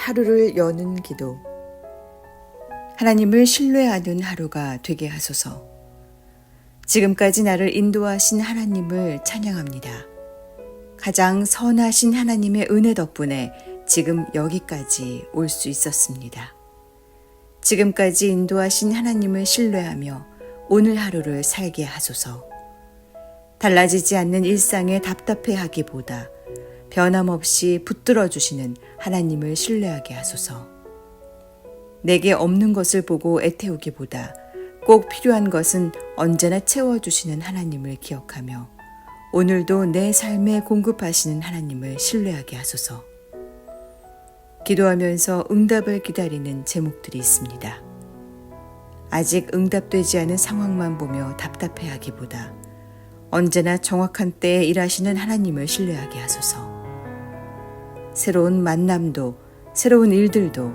하루를 여는 기도. 하나님을 신뢰하는 하루가 되게 하소서. 지금까지 나를 인도하신 하나님을 찬양합니다. 가장 선하신 하나님의 은혜 덕분에 지금 여기까지 올 수 있었습니다. 지금까지 인도하신 하나님을 신뢰하며 오늘 하루를 살게 하소서. 달라지지 않는 일상에 답답해 하기보다 변함없이 붙들어 주시는 하나님을 신뢰하게 하소서. 내게 없는 것을 보고 애태우기보다 꼭 필요한 것은 언제나 채워주시는 하나님을 기억하며 오늘도 내 삶에 공급하시는 하나님을 신뢰하게 하소서. 기도하면서 응답을 기다리는 제목들이 있습니다. 아직 응답되지 않은 상황만 보며 답답해 하기보다 언제나 정확한 때에 일하시는 하나님을 신뢰하게 하소서. 새로운 만남도, 새로운 일들도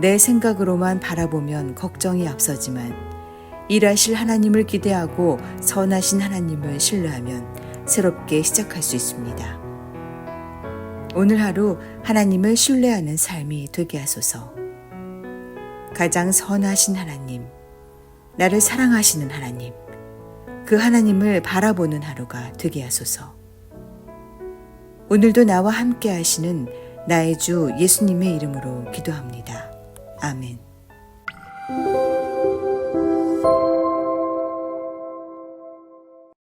내 생각으로만 바라보면 걱정이 앞서지만 일하실 하나님을 기대하고 선하신 하나님을 신뢰하면 새롭게 시작할 수 있습니다. 오늘 하루 하나님을 신뢰하는 삶이 되게 하소서. 가장 선하신 하나님, 나를 사랑하시는 하나님, 그 하나님을 바라보는 하루가 되게 하소서. 오늘도 나와 함께 하시는 나의 주 예수님의 이름으로 기도합니다. 아멘.